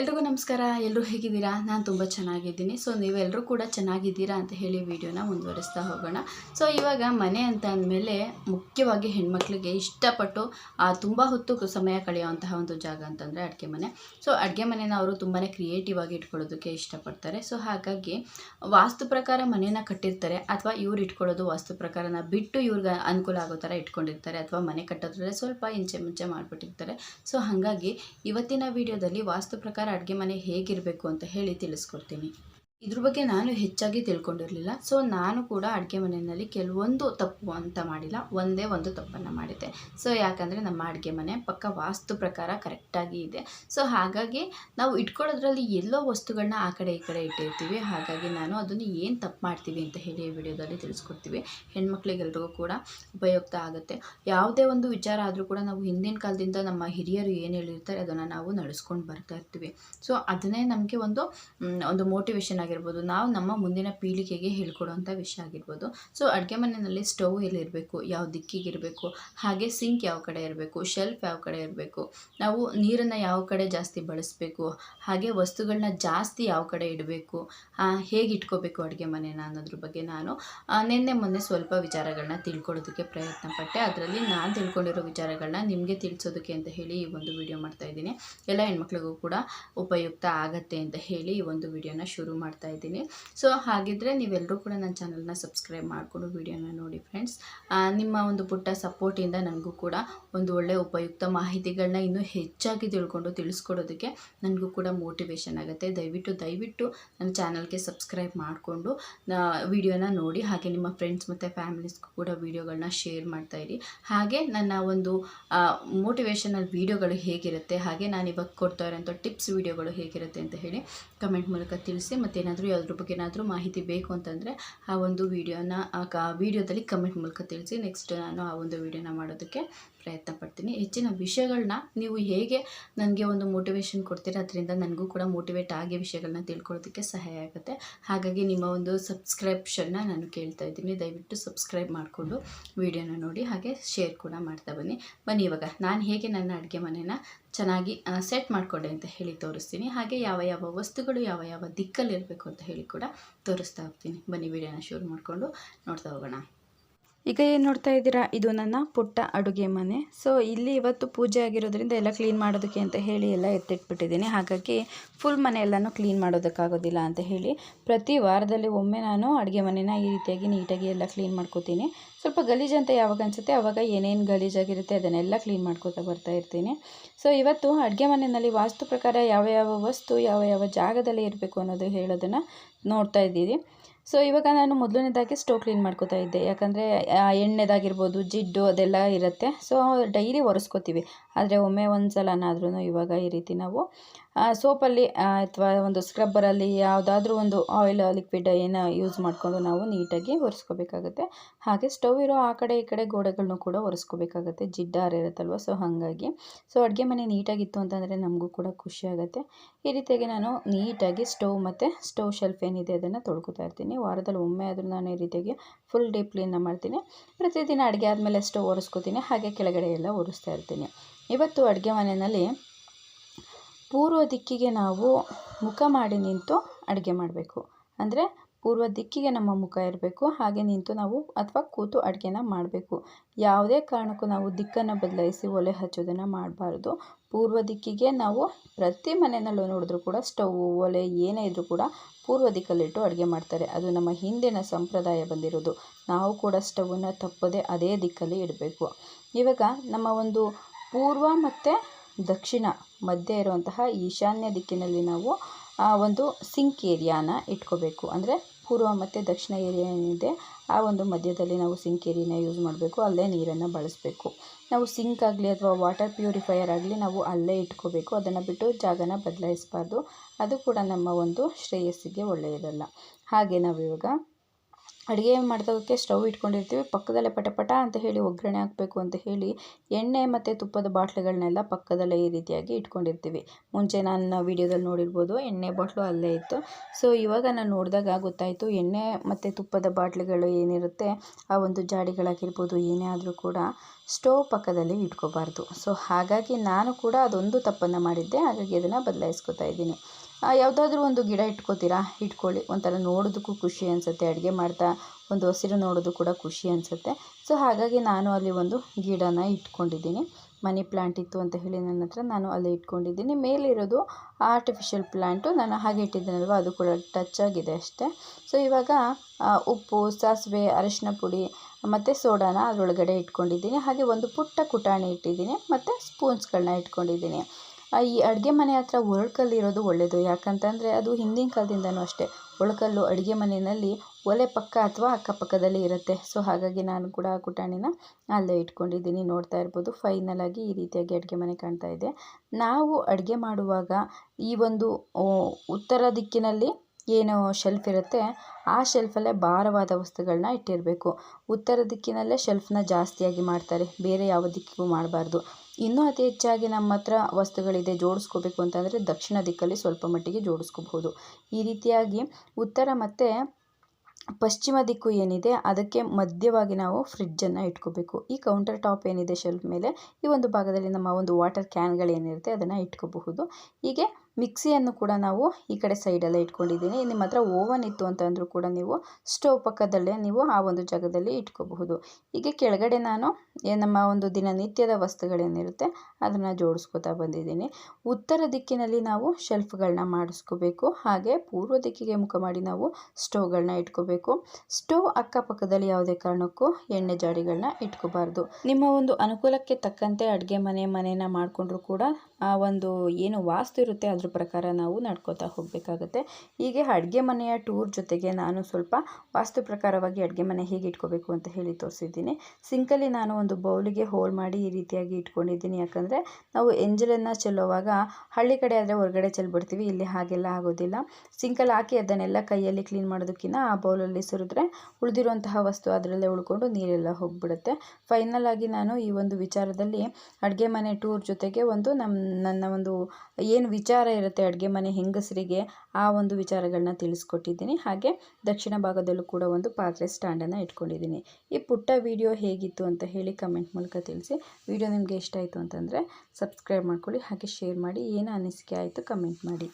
ಎಲ್ರಿಗೂ ನಮಸ್ಕಾರ. ಎಲ್ಲರೂ ಹೇಗಿದ್ದೀರಾ? ನಾನು ತುಂಬ ಚೆನ್ನಾಗಿದ್ದೀನಿ. ಸೊ ನೀವೆಲ್ಲರೂ ಕೂಡ ಚೆನ್ನಾಗಿದ್ದೀರಾ ಅಂತ ಹೇಳಿ ವಿಡಿಯೋನ ಮುಂದುವರಿಸ್ತಾ ಹೋಗೋಣ. ಸೊ ಇವಾಗ ಮನೆ ಅಂತ ಅಂದಮೇಲೆ ಮುಖ್ಯವಾಗಿ ಹೆಣ್ಮಕ್ಳಿಗೆ ಇಷ್ಟಪಟ್ಟು ತುಂಬ ಹೊತ್ತು ಸಮಯ ಕಳೆಯುವಂತಹ ಒಂದು ಜಾಗ ಅಂತಂದರೆ ಅಡುಗೆ ಮನೆ. ಸೊ ಅಡುಗೆ ಮನೆನ ಅವರು ತುಂಬಾ ಕ್ರಿಯೇಟಿವ್ ಆಗಿ ಇಟ್ಕೊಳ್ಳೋದಕ್ಕೆ ಇಷ್ಟಪಡ್ತಾರೆ. ಸೊ ಹಾಗಾಗಿ ವಾಸ್ತು ಪ್ರಕಾರ ಮನೇನ ಕಟ್ಟಿರ್ತಾರೆ ಅಥವಾ ಇವ್ರು ಇಟ್ಕೊಳ್ಳೋದು ವಾಸ್ತು ಪ್ರಕಾರನ ಬಿಟ್ಟು ಇವ್ರಿಗೆ ಅನುಕೂಲ ಆಗೋ ಥರ ಇಟ್ಕೊಂಡಿರ್ತಾರೆ ಅಥವಾ ಮನೆ ಕಟ್ಟೋದ್ರೆ ಸ್ವಲ್ಪ ಇಂಚೆ ಮುಂಚೆ ಮಾಡಿಬಿಟ್ಟಿರ್ತಾರೆ. ಸೊ ಹಾಗಾಗಿ ಇವತ್ತಿನ ವಿಡಿಯೋದಲ್ಲಿ ವಾಸ್ತು ಪ್ರಕಾರ ಅಡುಗೆ ಮನೆ ಹೇಗಿರಬೇಕು ಅಂತ ಹೇಳಿ ತಿಳಿಸ್ಕೊಡ್ತೀನಿ. ಇದ್ರ ಬಗ್ಗೆ ನಾನು ಹೆಚ್ಚಾಗಿ ತಿಳ್ಕೊಂಡಿರಲಿಲ್ಲ. ಸೊ ನಾನು ಕೂಡ ಅಡುಗೆ ಮನೆಯಲ್ಲಿ ಕೆಲವೊಂದು ತಪ್ಪು ಅಂತ ಮಾಡಿಲ್ಲ. ಒಂದೇ ಒಂದು ತಪ್ಪನ್ನು ಮಾಡಿದ್ದೆ. ಸೊ ಯಾಕಂದರೆ ನಮ್ಮ ಅಡುಗೆ ಮನೆ ಪಕ್ಕ ವಾಸ್ತು ಪ್ರಕಾರ ಕರೆಕ್ಟಾಗಿ ಇದೆ. ಸೊ ಹಾಗಾಗಿ ನಾವು ಇಟ್ಕೊಳ್ಳೋದ್ರಲ್ಲಿ ಎಲ್ಲೋ ವಸ್ತುಗಳನ್ನ ಆ ಕಡೆ ಈ ಕಡೆ ಇಟ್ಟಿರ್ತೀವಿ. ಹಾಗಾಗಿ ನಾನು ಅದನ್ನು ಏನು ತಪ್ಪು ಮಾಡ್ತೀವಿ ಅಂತ ಹೇಳಿ ವಿಡಿಯೋದಲ್ಲಿ ತಿಳಿಸ್ಕೊಡ್ತೀವಿ. ಹೆಣ್ಮಕ್ಳಿಗೆಲ್ರಿಗೂ ಕೂಡ ಉಪಯುಕ್ತ ಆಗುತ್ತೆ. ಯಾವುದೇ ಒಂದು ವಿಚಾರ ಆದರೂ ಕೂಡ ನಾವು ಹಿಂದಿನ ಕಾಲದಿಂದ ನಮ್ಮ ಹಿರಿಯರು ಏನು ಹೇಳಿರ್ತಾರೆ, ಅದನ್ನು ನಾವು ನಡೆಸ್ಕೊಂಡು ಬರ್ತಾ ಇರ್ತೀವಿ. ಸೊ ಅದನ್ನೇ ನಮಗೆ ಒಂದು ಒಂದು ಮೋಟಿವೇಶನ್ ಆಗಿರ್ಬೋದು, ನಾವು ನಮ್ಮ ಮುಂದಿನ ಪೀಳಿಗೆಗೆ ಹೇಳ್ಕೊಡೋವಂಥ ವಿಷಯ ಆಗಿರ್ಬೋದು. ಸೊ ಅಡುಗೆ ಮನೆಯಲ್ಲಿ ಸ್ಟವ್ ಎಲ್ಲಿರಬೇಕು ಯಾವ ದಿಕ್ಕಿಗಿರಬೇಕು ಹಾಗೆ ಸಿಂಕ್ ಯಾವ ಕಡೆ ಇರಬೇಕು ಶೆಲ್ಫ್ ಯಾವ ಕಡೆ ಇರಬೇಕು, ನಾವು ನೀರನ್ನು ಯಾವ ಕಡೆ ಜಾಸ್ತಿ ಬಳಸಬೇಕು, ಹಾಗೆ ವಸ್ತುಗಳನ್ನ ಜಾಸ್ತಿ ಯಾವ ಕಡೆ ಇಡಬೇಕು ಹೇಗೆ ಇಟ್ಕೋಬೇಕು ಅಡುಗೆ ಮನೆಯನ್ನ ಅನ್ನೋದ್ರ ಬಗ್ಗೆ ನಾನು ನಿನ್ನೆ ಮೊನ್ನೆ ಸ್ವಲ್ಪ ವಿಚಾರಗಳನ್ನ ತಿಳ್ಕೊಳ್ಳೋದಕ್ಕೆ ಪ್ರಯತ್ನ ಪಟ್ಟೆ. ಅದರಲ್ಲಿ ನಾನು ತಿಳ್ಕೊಂಡಿರೋ ವಿಚಾರಗಳನ್ನ ನಿಮಗೆ ತಿಳಿಸೋದಕ್ಕೆ ಅಂತ ಹೇಳಿ ಈ ಒಂದು ವಿಡಿಯೋ ಮಾಡ್ತಾ ಇದ್ದೀನಿ. ಎಲ್ಲ ಹೆಣ್ಮಕ್ಳಿಗೂ ಕೂಡ ಉಪಯುಕ್ತ ಆಗತ್ತೆ ಅಂತ ಹೇಳಿ ಈ ಒಂದು ವಿಡಿಯೋನ ಶುರು ಮಾಡ್ತಾ ಇದ್ದೀನಿ. ಸೊ ಹಾಗಿದ್ರೆ ನೀವೆಲ್ಲರೂ ಕೂಡ ನನ್ನ ಚಾನಲ್ನ ಸಬ್ಸ್ಕ್ರೈಬ್ ಮಾಡಿಕೊಂಡು ವಿಡಿಯೋನ ನೋಡಿ ಫ್ರೆಂಡ್ಸ್ ನಿಮ್ಮ ಒಂದು ಪುಟ್ಟ ಸಪೋರ್ಟಿಂದ ನನಗೂ ಕೂಡ ಒಂದು ಒಳ್ಳೆಯ ಉಪಯುಕ್ತ ಮಾಹಿತಿಗಳನ್ನ ಇನ್ನೂ ಹೆಚ್ಚಾಗಿ ತಿಳ್ಕೊಂಡು ತಿಳಿಸ್ಕೊಡೋದಕ್ಕೆ ನನಗೂ ಕೂಡ ಮೋಟಿವೇಶನ್ ಆಗುತ್ತೆ. ದಯವಿಟ್ಟು ದಯವಿಟ್ಟು ನನ್ನ ಚಾನಲ್ಗೆ ಸಬ್ಸ್ಕ್ರೈಬ್ ಮಾಡಿಕೊಂಡು ವಿಡಿಯೋನ ನೋಡಿ. ಹಾಗೆ ನಿಮ್ಮ ಫ್ರೆಂಡ್ಸ್ ಮತ್ತು ಫ್ಯಾಮಿಲೀಸ್ಗೂ ಕೂಡ ವಿಡಿಯೋಗಳನ್ನ ಶೇರ್ ಮಾಡ್ತಾ ಇರಿ. ಹಾಗೆ ನನ್ನ ಒಂದು ಮೋಟಿವೇಶನಲ್ ವೀಡಿಯೋಗಳು ಹೇಗಿರುತ್ತೆ, ಹಾಗೆ ನಾನು ಇವಾಗ ಕೊಡ್ತಾ ಇರೋಂಥ ಟಿಪ್ಸ್ ವೀಡಿಯೋಗಳು ಹೇಗಿರುತ್ತೆ ಅಂತ ಹೇಳಿ ಕಮೆಂಟ್ ಮೂಲಕ ತಿಳಿಸಿ ಮತ್ತೇನಾದರೂ ಯಾವುದ್ರ ಬಗ್ಗೆ ಏನಾದರೂ ಮಾಹಿತಿ ಬೇಕು ಅಂತಂದರೆ ಆ ಒಂದು ವಿಡಿಯೋನ, ಆ ವಿಡಿಯೋದಲ್ಲಿ ಕಮೆಂಟ್ ಮೂಲಕ ತಿಳಿಸಿ ನೆಕ್ಸ್ಟ್ ನಾನು ಆ ಒಂದು ವಿಡಿಯೋನ ಮಾಡೋದಕ್ಕೆ ಪ್ರಯತ್ನ ಪಡ್ತೀನಿ. ಹೆಚ್ಚಿನ ವಿಷಯಗಳನ್ನ ನೀವು ಹೇಗೆ ನನಗೆ ಒಂದು ಮೋಟಿವೇಶನ್ ಕೊಡ್ತೀರ, ಅದರಿಂದ ನನಗೂ ಕೂಡ ಮೋಟಿವೇಟ್ ಆಗಿ ವಿಷಯಗಳನ್ನ ತಿಳ್ಕೊಳ್ಳೋದಕ್ಕೆ ಸಹಾಯ ಆಗುತ್ತೆ. ಹಾಗಾಗಿ ನಿಮ್ಮ ಒಂದು ಸಬ್ಸ್ಕ್ರಿಪ್ಷನ್ನ ನಾನು ಕೇಳ್ತಾ ಇದ್ದೀನಿ. ದಯವಿಟ್ಟು ಸಬ್ಸ್ಕ್ರೈಬ್ ಮಾಡಿಕೊಂಡು ವಿಡಿಯೋನ ನೋಡಿ, ಹಾಗೆ ಶೇರ್ ಕೂಡ ಮಾಡ್ತಾ ಬನ್ನಿ. ಬನ್ನಿ ಇವಾಗ, ನಾನು ಹೇಗೆ ನನ್ನ ಅಡುಗೆ ಮನೆನ ಚೆನ್ನಾಗಿ ಸೆಟ್ ಮಾಡಿಕೊಡಿ ಅಂತ ಹೇಳಿ ತೋರಿಸ್ತೀನಿ. ಹಾಗೆ ಯಾವ ಯಾವ ವಸ್ತುಗಳು, ಯಾವ ಯಾವ ದಿಕ್ಕಲ್ಲಿರಬೇಕು ಅಂತ ಹೇಳಿ ಕೂಡ ತೋರಿಸ್ತಾ ಹೋಗ್ತೀನಿ. ಬನ್ನಿ, ವಿಡಿಯೋನ ಶುರು ಮಾಡಿಕೊಂಡು ನೋಡ್ತಾ ಹೋಗೋಣ. ಈಗ ಏನು ನೋಡ್ತಾ ಇದ್ದೀರಾ? ಇದು ನನ್ನ ಪುಟ್ಟ ಅಡುಗೆ ಮನೆ. ಸೊ ಇಲ್ಲಿ ಇವತ್ತು ಪೂಜೆ ಆಗಿರೋದ್ರಿಂದ ಎಲ್ಲ ಕ್ಲೀನ್ ಮಾಡೋದಕ್ಕೆ ಅಂತ ಹೇಳಿ ಎಲ್ಲ ಎತ್ತಿಟ್ಬಿಟ್ಟಿದ್ದೀನಿ. ಹಾಗಾಗಿ ಫುಲ್ ಮನೆ ಎಲ್ಲನೂ ಕ್ಲೀನ್ ಮಾಡೋದಕ್ಕಾಗೋದಿಲ್ಲ ಅಂತ ಹೇಳಿ ಪ್ರತಿ ವಾರದಲ್ಲಿ ಒಮ್ಮೆ ನಾನು ಅಡುಗೆ ಮನೆನ ಈ ರೀತಿಯಾಗಿ ನೀಟಾಗಿ ಎಲ್ಲ ಕ್ಲೀನ್ ಮಾಡ್ಕೋತೀನಿ. ಸ್ವಲ್ಪ ಗಲೀಜು ಅಂತ ಯಾವಾಗ ಅನಿಸುತ್ತೆ ಆವಾಗ ಏನೇನು ಗಲೀಜಾಗಿರುತ್ತೆ ಅದನ್ನೆಲ್ಲ ಕ್ಲೀನ್ ಮಾಡ್ಕೋತಾ ಬರ್ತಾ ಇರ್ತೀನಿ. ಸೊ ಇವತ್ತು ಅಡುಗೆ ಮನೆಯಲ್ಲಿ ವಾಸ್ತು ಪ್ರಕಾರ ಯಾವ ಯಾವ ವಸ್ತು ಯಾವ ಯಾವ ಜಾಗದಲ್ಲಿ ಇರಬೇಕು ಅನ್ನೋದು ಹೇಳೋದನ್ನು ನೋಡ್ತಾ ಇದ್ದೀವಿ. ಸೊ ಇವಾಗ ನಾನು ಮೊದಲನೇದಾಗಿ ಸ್ಟೋವ್ ಕ್ಲೀನ್ ಮಾಡ್ಕೋತಾ ಇದ್ದೆ. ಯಾಕಂದರೆ ಎಣ್ಣೆದಾಗಿರ್ಬೋದು, ಜಿಡ್ಡು ಅದೆಲ್ಲ ಇರುತ್ತೆ. ಸೊ ಡೈಲಿ ಒರೆಸ್ಕೋತೀವಿ. ಆದರೆ ಒಮ್ಮೆ ಒಂದು ಸಲನಾದ್ರೂ ಇವಾಗ ಈ ರೀತಿ ನಾವು ಸೋಪಲ್ಲಿ ಅಥವಾ ಒಂದು ಸ್ಕ್ರಬ್ಬರಲ್ಲಿ ಯಾವುದಾದ್ರೂ ಒಂದು ಆಯಿಲ್, ಲಿಕ್ವಿಡ್ ಏನು ಯೂಸ್ ಮಾಡಿಕೊಂಡು ನಾವು ನೀಟಾಗಿ ಒರೆಸ್ಕೋಬೇಕಾಗುತ್ತೆ. ಹಾಗೆ ಸ್ಟವ್ ಇರೋ ಆ ಕಡೆ ಈ ಕಡೆ ಗೋಡೆಗಳನ್ನೂ ಕೂಡ ಒರೆಸ್ಕೋಬೇಕಾಗುತ್ತೆ. ಜಿಡ್ಡಾರ ಇರುತ್ತಲ್ವ, ಸೊ ಹಾಗಾಗಿ. ಸೊ ಅಡುಗೆ ಮನೆ ನೀಟಾಗಿತ್ತು ಅಂತಂದರೆ ನಮಗೂ ಕೂಡ ಖುಷಿ ಆಗುತ್ತೆ. ಈ ರೀತಿಯಾಗಿ ನಾನು ನೀಟಾಗಿ ಸ್ಟವ್ ಮತ್ತು ಸ್ಟವ್ ಶೆಲ್ಫ್ ಏನಿದೆ ಅದನ್ನು ತೊಳ್ಕೊತಾ ಇರ್ತೀನಿ. ವಾರದಲ್ಲಿ ಒಮ್ಮೆ ಆದರೂ ನಾನು ಈ ರೀತಿಯಾಗಿ ಫುಲ್ ಡೀಪ್ ಕ್ಲೀನ್ನ ಮಾಡ್ತೀನಿ. ಪ್ರತಿದಿನ ಅಡುಗೆ ಆದಮೇಲೆ ಸ್ಟವ್ ಒರೆಸ್ಕೋತೀನಿ. ಹಾಗೆ ಕೆಳಗಡೆ ಎಲ್ಲ ಒರೆಸ್ತಾ ಇರ್ತೀನಿ. ಇವತ್ತು ಅಡುಗೆ ಮನೆಯಲ್ಲಿ ಪೂರ್ವ ದಿಕ್ಕಿಗೆ ನಾವು ಮುಖ ಮಾಡಿ ನಿಂತು ಅಡುಗೆ ಮಾಡಬೇಕು. ಅಂದರೆ ಪೂರ್ವ ದಿಕ್ಕಿಗೆ ನಮ್ಮ ಮುಖ ಇರಬೇಕು, ಹಾಗೆ ನಿಂತು ನಾವು ಅಥವಾ ಕೂತು ಅಡುಗೆನ ಮಾಡಬೇಕು. ಯಾವುದೇ ಕಾರಣಕ್ಕೂ ನಾವು ದಿಕ್ಕನ್ನು ಬದಲಾಯಿಸಿ ಒಲೆ ಹಚ್ಚೋದನ್ನು ಮಾಡಬಾರ್ದು. ಪೂರ್ವ ದಿಕ್ಕಿಗೆ ನಾವು ಪ್ರತಿ ಮನೆಯಲ್ಲೂ ನೋಡಿದ್ರೂ ಕೂಡ ಸ್ಟವ್, ಒಲೆ ಏನೇ ಇದ್ರೂ ಕೂಡ ಪೂರ್ವ ದಿಕ್ಕಲ್ಲಿಟ್ಟು ಅಡುಗೆ ಮಾಡ್ತಾರೆ. ಅದು ನಮ್ಮ ಹಿಂದಿನ ಸಂಪ್ರದಾಯ ಬಂದಿರೋದು. ನಾವು ಕೂಡ ಸ್ಟವನ್ನು ತಪ್ಪದೆ ಅದೇ ದಿಕ್ಕಲ್ಲಿ ಇಡಬೇಕು. ಇವಾಗ ನಮ್ಮ ಒಂದು ಪೂರ್ವ ಮತ್ತು ದಕ್ಷಿಣ ಮಧ್ಯೆ ಇರುವಂತಹ ಈಶಾನ್ಯ ದಿಕ್ಕಿನಲ್ಲಿ ನಾವು, ಆ, ಒಂದು ಸಿಂಕ್ ಏರಿಯಾನ ಇಟ್ಕೋಬೇಕು. ಅಂದರೆ ಪೂರ್ವ ಮತ್ತು ದಕ್ಷಿಣ ಏರಿಯಾ ಏನಿದೆ ಆ ಒಂದು ಮಧ್ಯದಲ್ಲಿ ನಾವು ಸಿಂಕ್ ಏರಿಯಾನ ಯೂಸ್ ಮಾಡಬೇಕು. ಅಲ್ಲೇ ನೀರನ್ನು ಬಳಸಬೇಕು. ನಾವು ಸಿಂಕ್ ಆಗಲಿ ಅಥವಾ ವಾಟರ್ ಪ್ಯೂರಿಫೈಯರ್ ಆಗಲಿ ನಾವು ಅಲ್ಲೇ ಇಟ್ಕೋಬೇಕು. ಅದನ್ನು ಬಿಟ್ಟು ಜಾಗನ ಬದಲಾಯಿಸಬಾರ್ದು. ಅದು ಕೂಡ ನಮ್ಮ ಒಂದು ಶ್ರೇಯಸ್ಸಿಗೆ ಒಳ್ಳೆಯದಲ್ಲ. ಹಾಗೆ ನಾವು ಇವಾಗ ಅಡುಗೆ ಮಾಡಿದಾಗಕ್ಕೆ ಸ್ಟವ್ ಇಟ್ಕೊಂಡಿರ್ತೀವಿ. ಪಕ್ಕದಲ್ಲೇ ಪಟ ಪಟ ಅಂತ ಹೇಳಿ ಒಗ್ಗರಣೆ ಹಾಕಬೇಕು ಅಂತ ಹೇಳಿ ಎಣ್ಣೆ ಮತ್ತು ತುಪ್ಪದ ಬಾಟ್ಲುಗಳನ್ನೆಲ್ಲ ಪಕ್ಕದಲ್ಲೇ ಈ ರೀತಿಯಾಗಿ ಇಟ್ಕೊಂಡಿರ್ತೀವಿ. ಮುಂಚೆ ನಾನು ವೀಡಿಯೋದಲ್ಲಿ ನೋಡಿರ್ಬೋದು ಎಣ್ಣೆ ಬಾಟ್ಲು ಅಲ್ಲೇ ಇತ್ತು. ಸೊ, ಇವಾಗ ನಾನು ನೋಡಿದಾಗ ಗೊತ್ತಾಯಿತು ಎಣ್ಣೆ ಮತ್ತು ತುಪ್ಪದ ಬಾಟ್ಲುಗಳು ಏನಿರುತ್ತೆ, ಆ ಒಂದು ಜಾಡಿಗಳಾಗಿರ್ಬೋದು, ಏನೇ ಆದರೂ ಕೂಡ ಸ್ಟೋವ್ ಪಕ್ಕದಲ್ಲಿ ಇಟ್ಕೋಬಾರ್ದು. ಸೊ, ಹಾಗಾಗಿ ನಾನು ಕೂಡ ಅದೊಂದು ತಪ್ಪನ್ನು ಮಾಡಿದ್ದೆ. ಹಾಗಾಗಿ ಅದನ್ನು ಬದಲಾಯಿಸ್ಕೊತಾ ಇದ್ದೀನಿ. ಯಾವುದಾದ್ರೂ ಒಂದು ಗಿಡ ಇಟ್ಕೋತೀರಾ? ಇಟ್ಕೊಳ್ಳಿ. ಒಂಥರ ನೋಡೋದಕ್ಕೂ ಖುಷಿ ಅನಿಸುತ್ತೆ. ಅಡುಗೆ ಮಾಡ್ತಾ ಒಂದು ಹಸಿರು ನೋಡೋದು ಕೂಡ ಖುಷಿ ಅನಿಸುತ್ತೆ. ಸೊ, ಹಾಗಾಗಿ ನಾನು ಅಲ್ಲಿ ಒಂದು ಗಿಡನ ಇಟ್ಕೊಂಡಿದ್ದೀನಿ. ಮನಿ ಪ್ಲಾಂಟ್ ಇತ್ತು ಅಂತ ಹೇಳಿ ನನ್ನ ಹತ್ರ ನಾನು ಅಲ್ಲಿ ಇಟ್ಕೊಂಡಿದ್ದೀನಿ. ಮೇಲಿರೋದು ಆರ್ಟಿಫಿಷಿಯಲ್ ಪ್ಲ್ಯಾಂಟು ನಾನು ಹಾಗೆ ಇಟ್ಟಿದ್ದೀನಲ್ವ? ಅದು ಕೂಡ ಟಚ್ ಆಗಿದೆ ಅಷ್ಟೇ. ಸೊ ಇವಾಗ ಉಪ್ಪು, ಸಾಸಿವೆ ಅರಿಶಿನ ಪುಡಿ, ಮತ್ತು ಸೋಡಾನ ಅದರೊಳಗಡೆ ಇಟ್ಕೊಂಡಿದ್ದೀನಿ. ಹಾಗೆ ಒಂದು ಪುಟ್ಟ ಕುಟಾಣಿ ಇಟ್ಟಿದ್ದೀನಿ. ಮತ್ತು ಸ್ಪೂನ್ಸ್ಗಳನ್ನ ಇಟ್ಕೊಂಡಿದ್ದೀನಿ. ಈ ಅಡುಗೆ ಮನೆ ಹತ್ರ ಒರಳ್ಕಲ್ಲಿರೋದು ಒಳ್ಳೆಯದು ಯಾಕಂತಂದರೆ ಅದು ಹಿಂದಿನ ಕಾಲದಿಂದನೂ ಅಷ್ಟೇ. ಒರಳ್ಕಲ್ಲು ಅಡುಗೆ ಮನೆಯಲ್ಲಿ ಒಲೆ ಪಕ್ಕ ಅಥವಾ ಅಕ್ಕಪಕ್ಕದಲ್ಲಿ ಇರುತ್ತೆ. ಸೊ, ಹಾಗಾಗಿ ನಾನು ಕೂಡ ಆ ಕುಟಾಣಿನ ಅಲ್ಲೇ ಇಟ್ಕೊಂಡಿದ್ದೀನಿ. ನೋಡ್ತಾ ಇರ್ಬೋದು. ಫೈನಲ್ ಆಗಿ ಈ ರೀತಿಯಾಗಿ ಅಡುಗೆ ಮನೆ ಕಾಣ್ತಾ ಇದೆ. ನಾವು ಅಡುಗೆ ಮಾಡುವಾಗ ಈ ಒಂದು ಉತ್ತರ ದಿಕ್ಕಿನಲ್ಲಿ ಏನು ಶೆಲ್ಫ್ ಇರುತ್ತೆ. ಆ ಶೆಲ್ಫಲ್ಲೇ ಭಾರವಾದ ವಸ್ತುಗಳನ್ನ ಇಟ್ಟಿರಬೇಕು. ಉತ್ತರ ದಿಕ್ಕಿನಲ್ಲೇ ಶೆಲ್ಫ್ನ ಜಾಸ್ತಿಯಾಗಿ ಮಾಡ್ತಾರೆ. ಬೇರೆ ಯಾವ ದಿಕ್ಕಿಗೂ ಮಾಡಬಾರ್ದು. ಇನ್ನೂ ಅತಿ ಹೆಚ್ಚಾಗಿ ನಮ್ಮ ಹತ್ರ ವಸ್ತುಗಳಿದೆ ಜೋಡಿಸ್ಕೋಬೇಕು ಅಂತಂದರೆ ದಕ್ಷಿಣ ದಿಕ್ಕಲ್ಲಿ ಸ್ವಲ್ಪ ಮಟ್ಟಿಗೆ ಜೋಡಿಸ್ಕೋಬಹುದು. ಈ ರೀತಿಯಾಗಿ ಉತ್ತರ ಮತ್ತು ಪಶ್ಚಿಮ ದಿಕ್ಕು ಏನಿದೆ, ಅದಕ್ಕೆ ಮಧ್ಯವಾಗಿ ನಾವು ಫ್ರಿಡ್ಜನ್ನು ಇಟ್ಕೋಬೇಕು. ಈ ಕೌಂಟರ್ ಟಾಪ್ ಏನಿದೆ ಶೆಲ್ಫ್ ಮೇಲೆ, ಈ ಒಂದು ಭಾಗದಲ್ಲಿ ನಮ್ಮ ಒಂದು ವಾಟರ್ ಕ್ಯಾನ್ಗಳೇನಿರುತ್ತೆ ಅದನ್ನು ಇಟ್ಕೋಬಹುದು. ಹೀಗೆ ಮಿಕ್ಸಿಯನ್ನು ಕೂಡ ನಾವು ಈ ಕಡೆ ಸೈಡೆಲ್ಲ ಇಟ್ಕೊಂಡಿದ್ದೀನಿ. ನಿಮ್ಮ ಹತ್ರ ಓವನ್ ಇತ್ತು ಅಂತಂದರೂ ಕೂಡ ನೀವು ಸ್ಟೋವ್ ಪಕ್ಕದಲ್ಲೇ ನೀವು ಆ ಒಂದು ಜಾಗದಲ್ಲಿ ಇಟ್ಕೋಬಹುದು. ಹೀಗೆ ಕೆಳಗಡೆ ನಾನು ನಮ್ಮ ಒಂದು ದಿನನಿತ್ಯದ ವಸ್ತುಗಳೇನಿರುತ್ತೆ ಅದನ್ನು ಜೋಡಿಸ್ಕೋತಾ ಬಂದಿದ್ದೀನಿ. ಉತ್ತರ ದಿಕ್ಕಿನಲ್ಲಿ ನಾವು ಶೆಲ್ಫ್ಗಳನ್ನ ಮಾಡಿಸ್ಕೋಬೇಕು. ಹಾಗೆ ಪೂರ್ವ ದಿಕ್ಕಿಗೆ ಮುಖ ಮಾಡಿ ನಾವು ಸ್ಟವ್ಗಳನ್ನ ಇಟ್ಕೋಬೇಕು. ಸ್ಟವ್ ಅಕ್ಕಪಕ್ಕದಲ್ಲಿ ಯಾವುದೇ ಕಾರಣಕ್ಕೂ ಎಣ್ಣೆ ಜಾಡಿಗಳನ್ನ ಇಟ್ಕೋಬಾರ್ದು. ನಿಮ್ಮ ಒಂದು ಅನುಕೂಲಕ್ಕೆ ತಕ್ಕಂತೆ ಅಡುಗೆ ಮನೆ ಮನೇನ ಮಾಡಿಕೊಂಡ್ರು ಕೂಡ ಆ ಒಂದು ಏನು ವಾಸ್ತು ಇರುತ್ತೆ ಅದ್ರ ಪ್ರಕಾರ ನಾವು ನಡ್ಕೋತಾ ಹೋಗಬೇಕಾಗುತ್ತೆ. ಹೀಗೆ ಅಡುಗೆ ಮನೆಯ ಟೂರ್ ಜೊತೆಗೆ ನಾನು ಸ್ವಲ್ಪ ವಾಸ್ತು ಪ್ರಕಾರವಾಗಿ ಅಡುಗೆ ಮನೆ ಹೇಗೆ ಇಟ್ಕೋಬೇಕು ಅಂತ ಹೇಳಿ ತೋರಿಸಿದ್ದೀನಿ. ಸಿಂಕಲ್ಲಿ ನಾನು ಒಂದು ಬೌಲಿಗೆ ಹೋಲ್ ಮಾಡಿ ಈ ರೀತಿಯಾಗಿ ಇಟ್ಕೊಂಡಿದ್ದೀನಿ. ಯಾಕಂದರೆ ನಾವು ಎಂಜಲನ್ನು ಚೆಲ್ಲೋವಾಗ ಹಳ್ಳಿ ಕಡೆ ಆದರೆ ಹೊರಗಡೆ ಚೆಲ್ಬಿಡ್ತೀವಿ, ಇಲ್ಲಿ ಹಾಗೆಲ್ಲ ಆಗೋದಿಲ್ಲ. ಸಿಂಕಲ್ಲಿ ಹಾಕಿ ಅದನ್ನೆಲ್ಲ ಕೈಯಲ್ಲಿ ಕ್ಲೀನ್ ಮಾಡೋದಕ್ಕಿಂತ ಆ ಬೌಲಲ್ಲಿ ಸುರಿದ್ರೆ ಉಳಿದಿರುವಂತಹ ವಸ್ತು ಅದರಲ್ಲೇ ಉಳ್ಕೊಂಡು ನೀರೆಲ್ಲ ಹೋಗಿಬಿಡುತ್ತೆ. ಫೈನಲ್ ಆಗಿ ನಾನು ಈ ಒಂದು ವಿಚಾರದಲ್ಲಿ ಅಡುಗೆ ಮನೆ ಟೂರ್ ಜೊತೆಗೆ ಒಂದು ನಮ್ಮ ನನ್ನ ಒಂದು ಏನು ವಿಚಾರ ಇರುತ್ತೆ ಅಡುಗೆ ಮನೆ ಹೆಂಗಸರಿಗೆ, ಆ ಒಂದು ವಿಚಾರಗಳನ್ನ ತಿಳಿಸ್ಕೊಟ್ಟಿದ್ದೀನಿ. ಹಾಗೆ ದಕ್ಷಿಣ ಭಾಗದಲ್ಲೂ ಕೂಡ ಒಂದು ಪಾತ್ರೆ ಸ್ಟ್ಯಾಂಡನ್ನು ಇಟ್ಕೊಂಡಿದ್ದೀನಿ. ಈ ಪುಟ್ಟ ವಿಡಿಯೋ ಹೇಗಿತ್ತು ಅಂತ ಹೇಳಿ ಕಮೆಂಟ್ ಮೂಲಕ ತಿಳಿಸಿ. ವಿಡಿಯೋ ನಿಮಗೆ ಇಷ್ಟ ಆಯಿತು ಅಂತಂದರೆ ಸಬ್ಸ್ಕ್ರೈಬ್ ಮಾಡ್ಕೊಳ್ಳಿ, ಹಾಗೆ ಶೇರ್ ಮಾಡಿ, ಏನು ಅನಿಸಿಕೆ ಆಯಿತು ಕಮೆಂಟ್ ಮಾಡಿ.